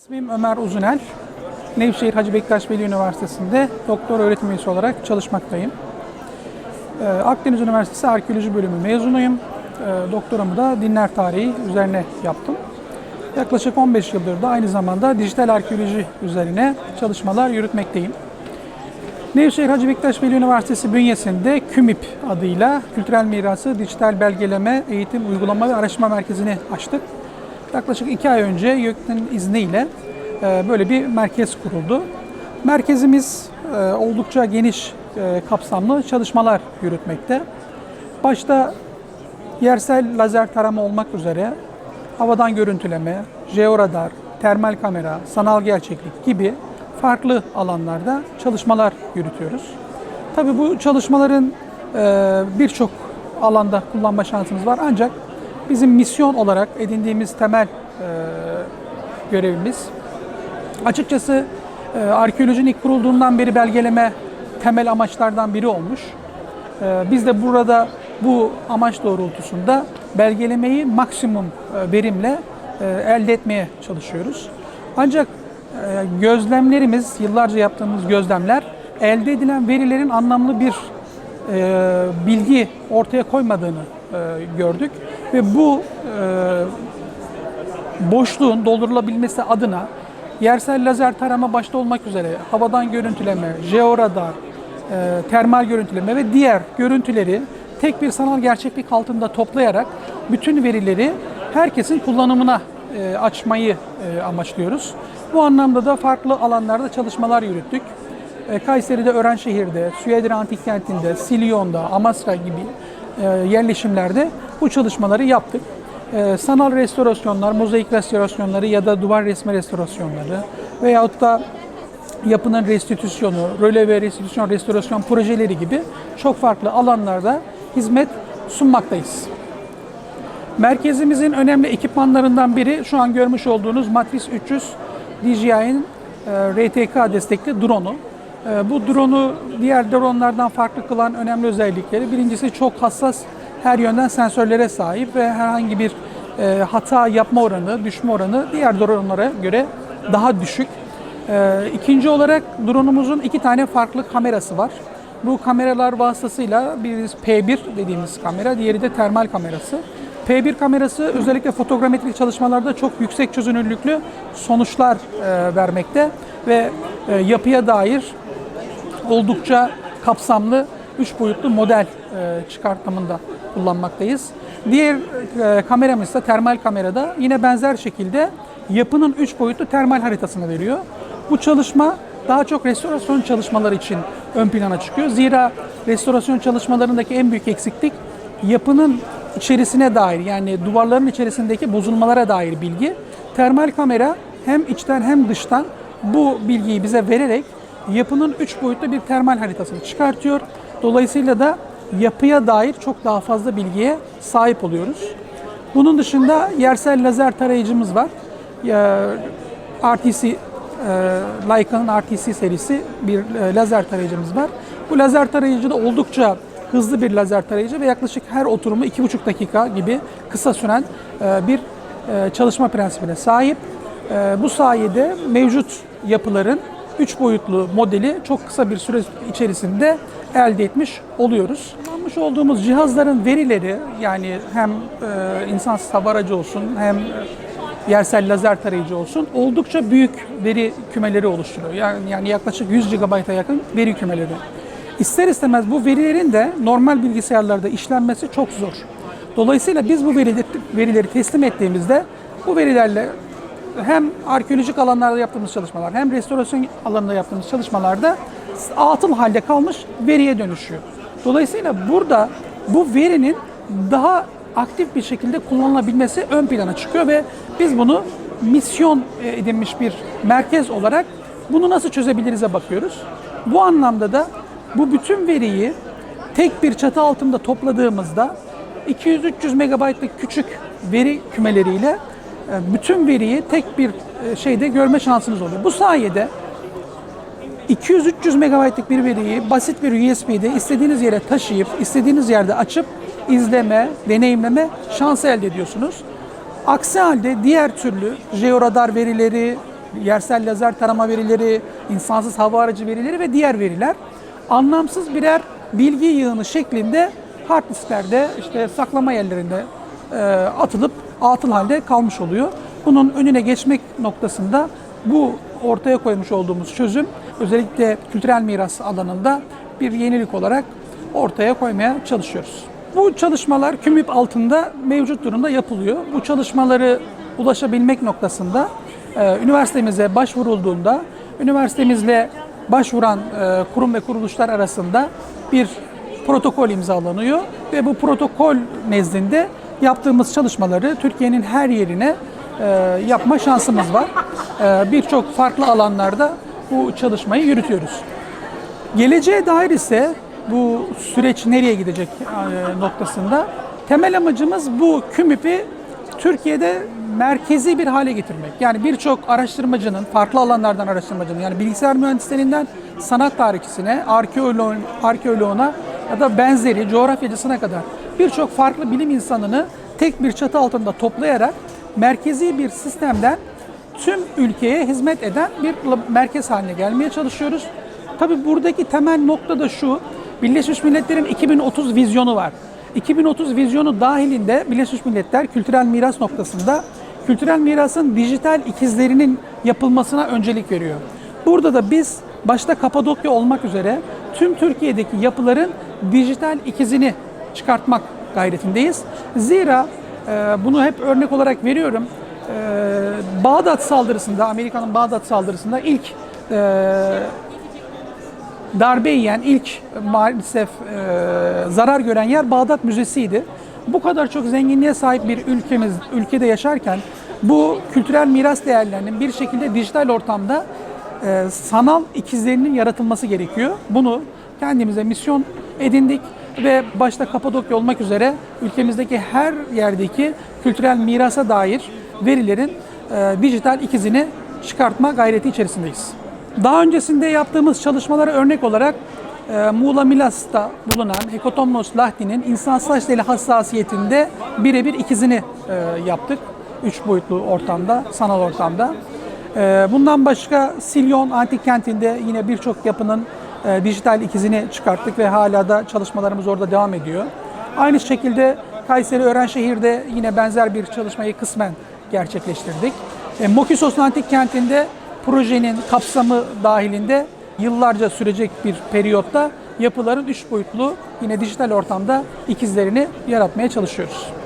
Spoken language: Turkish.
İsmim Ömer Uzunel. Nevşehir Hacı Bektaş Veli Üniversitesi'nde doktor öğretim üyesi olarak çalışmaktayım. Ee, Akdeniz Üniversitesi Arkeoloji Bölümü mezunuyum. Ee, Doktoramı da dinler tarihi üzerine yaptım. Yaklaşık 15 yıldır da aynı zamanda dijital arkeoloji üzerine çalışmalar yürütmekteyim. Nevşehir Hacı Bektaş Veli Üniversitesi bünyesinde KÜMİP adıyla Kültürel Mirası Dijital Belgeleme Eğitim Uygulama ve Araştırma Merkezi'ni açtık. Yaklaşık iki ay önce YÖK'ün izniyle e, böyle bir merkez kuruldu. Merkezimiz e, oldukça geniş e, kapsamlı çalışmalar yürütmekte. Başta yersel lazer tarama olmak üzere havadan görüntüleme, jeoradar, termal kamera, sanal gerçeklik gibi farklı alanlarda çalışmalar yürütüyoruz. Tabii bu çalışmaların birçok alanda kullanma şansımız var ancak bizim misyon olarak edindiğimiz temel e, görevimiz açıkçası e, arkeolojinin ilk kurulduğundan beri belgeleme temel amaçlardan biri olmuş. Ee, Biz de burada bu amaç doğrultusunda belgelemeyi maksimum e, verimle e, elde etmeye çalışıyoruz. Ancak e, gözlemlerimiz, yıllarca yaptığımız gözlemler elde edilen verilerin anlamlı bir e, bilgi ortaya koymadığını e, gördük ve bu e, boşluğun doldurulabilmesi adına yersel lazer tarama başta olmak üzere havadan görüntüleme, jeoradar, e, termal görüntüleme ve diğer görüntüleri tek bir sanal gerçeklik altında toplayarak bütün verileri herkesin kullanımına açmayı amaçlıyoruz. Bu anlamda da farklı alanlarda çalışmalar yürüttük. E, Kayseri'de, Öğrenşehir'de, Süheyder Antik Kenti'nde, Silyon'da, Amasra gibi e, yerleşimlerde bu çalışmaları yaptık. E, sanal restorasyonlar, mozaik restorasyonları ya da duvar resmi restorasyonları veyahut da yapının restitüsyonu, röle restitüsyon, restorasyon projeleri gibi çok farklı alanlarda hizmet sunmaktayız. Merkezimizin önemli ekipmanlarından biri şu an görmüş olduğunuz Matris 300 DJI'nin RTK destekli drone'u. E, Bu drone'u diğer drone'lardan farklı kılan önemli özellikleri birincisi çok hassas her yönden sensörlere sahip ve herhangi bir e, hata yapma oranı, düşme oranı diğer drone'lara göre daha düşük. Ee, ikinci olarak drone'umuzun iki tane farklı kamerası var. Bu kameralar vasıtasıyla birisi P1 dediğimiz kamera, diğeri de termal kamerası. P1 kamerası özellikle fotogrametrik çalışmalarda çok yüksek çözünürlüklü sonuçlar e, vermekte ve e, yapıya dair oldukça kapsamlı 3 boyutlu model e, çıkartımında kullanmaktayız. Diğer e, kameramız ise termal kamerada yine benzer şekilde yapının 3 boyutlu termal haritasını veriyor. Bu çalışma daha çok restorasyon çalışmaları için ön plana çıkıyor. Zira restorasyon çalışmalarındaki en büyük eksiklik yapının içerisine dair yani duvarların içerisindeki bozulmalara dair bilgi. Termal kamera hem içten hem dıştan bu bilgiyi bize vererek yapının 3 boyutlu bir termal haritasını çıkartıyor. Dolayısıyla da yapıya dair çok daha fazla bilgiye sahip oluyoruz. Bunun dışında yersel lazer tarayıcımız var. RTC, e, Leica'nın RTC serisi bir e, lazer tarayıcımız var. Bu lazer tarayıcı da oldukça hızlı bir lazer tarayıcı ve yaklaşık her oturumu 2,5 dakika gibi kısa süren e, bir çalışma prensibine sahip. Bu sayede mevcut yapıların 3 boyutlu modeli çok kısa bir süre içerisinde elde etmiş oluyoruz. Kullanmış olduğumuz cihazların verileri yani hem e, insansız hava olsun hem yersel lazer tarayıcı olsun oldukça büyük veri kümeleri oluşturuyor. Yani, yani yaklaşık 100 GB'a yakın veri kümeleri. İster istemez bu verilerin de normal bilgisayarlarda işlenmesi çok zor. Dolayısıyla biz bu verileri, verileri teslim ettiğimizde bu verilerle hem arkeolojik alanlarda yaptığımız çalışmalar hem restorasyon alanında yaptığımız çalışmalarda atıl halde kalmış veriye dönüşüyor. Dolayısıyla burada bu verinin daha aktif bir şekilde kullanılabilmesi ön plana çıkıyor ve biz bunu misyon edinmiş bir merkez olarak bunu nasıl çözebiliriz'e bakıyoruz. Bu anlamda da bu bütün veriyi tek bir çatı altında topladığımızda 200-300 megabaytlık küçük veri kümeleriyle e, bütün veriyi tek bir e, şeyde görme şansınız oluyor. Bu sayede 200-300 megabaytlık bir veriyi basit bir USB'de istediğiniz yere taşıyıp istediğiniz yerde açıp izleme, deneyimleme şansı elde ediyorsunuz. Aksi halde diğer türlü jeoradar verileri, yersel lazer tarama verileri, insansız hava aracı verileri ve diğer veriler anlamsız birer bilgi yığını şeklinde hard disklerde işte saklama yerlerinde e, atılıp atıl halde kalmış oluyor. Bunun önüne geçmek noktasında bu ortaya koymuş olduğumuz çözüm özellikle kültürel miras alanında bir yenilik olarak ortaya koymaya çalışıyoruz. Bu çalışmalar KÜMİP altında mevcut durumda yapılıyor. Bu çalışmaları ulaşabilmek noktasında e, üniversitemize başvurulduğunda üniversitemizle başvuran e, kurum ve kuruluşlar arasında bir protokol imzalanıyor ve bu protokol nezdinde yaptığımız çalışmaları Türkiye'nin her yerine e, yapma şansımız var. E, Birçok farklı alanlarda bu çalışmayı yürütüyoruz. Geleceğe dair ise bu süreç nereye gidecek e, noktasında temel amacımız bu KÜMİP'i Türkiye'de merkezi bir hale getirmek. Yani birçok araştırmacının, farklı alanlardan araştırmacının yani bilgisayar mühendislerinden sanat tarihçisine, arkeoloğun, arkeoloğuna ya da benzeri coğrafyacısına kadar birçok farklı bilim insanını tek bir çatı altında toplayarak merkezi bir sistemden tüm ülkeye hizmet eden bir merkez haline gelmeye çalışıyoruz. Tabii buradaki temel nokta da şu, Birleşmiş Milletler'in 2030 vizyonu var. 2030 vizyonu dahilinde Birleşmiş Milletler kültürel miras noktasında kültürel mirasın dijital ikizlerinin yapılmasına öncelik veriyor. Burada da biz başta Kapadokya olmak üzere tüm Türkiye'deki yapıların dijital ikizini çıkartmak gayretindeyiz. Zira e, bunu hep örnek olarak veriyorum. E, Bağdat saldırısında, Amerika'nın Bağdat saldırısında ilk e, darbe yiyen ilk maalesef zarar gören yer Bağdat Müzesi'ydi. Bu kadar çok zenginliğe sahip bir ülkemiz ülkede yaşarken bu kültürel miras değerlerinin bir şekilde dijital ortamda sanal ikizlerinin yaratılması gerekiyor. Bunu kendimize misyon edindik ve başta Kapadokya olmak üzere ülkemizdeki her yerdeki kültürel mirasa dair verilerin e, dijital ikizini çıkartma gayreti içerisindeyiz. Daha öncesinde yaptığımız çalışmalara örnek olarak e, Muğla Milas'ta bulunan Hekotomnos Lahti'nin insan saç teli hassasiyetinde birebir ikizini e, yaptık. Üç boyutlu ortamda, sanal ortamda. E, bundan başka Silyon Antik Kenti'nde yine birçok yapının e, dijital ikizini çıkarttık ve hala da çalışmalarımız orada devam ediyor. Aynı şekilde Kayseri Öğrenşehir'de yine benzer bir çalışmayı kısmen gerçekleştirdik. E, Mokisos Antik Kenti'nde projenin kapsamı dahilinde yıllarca sürecek bir periyotta yapıların üç boyutlu yine dijital ortamda ikizlerini yaratmaya çalışıyoruz.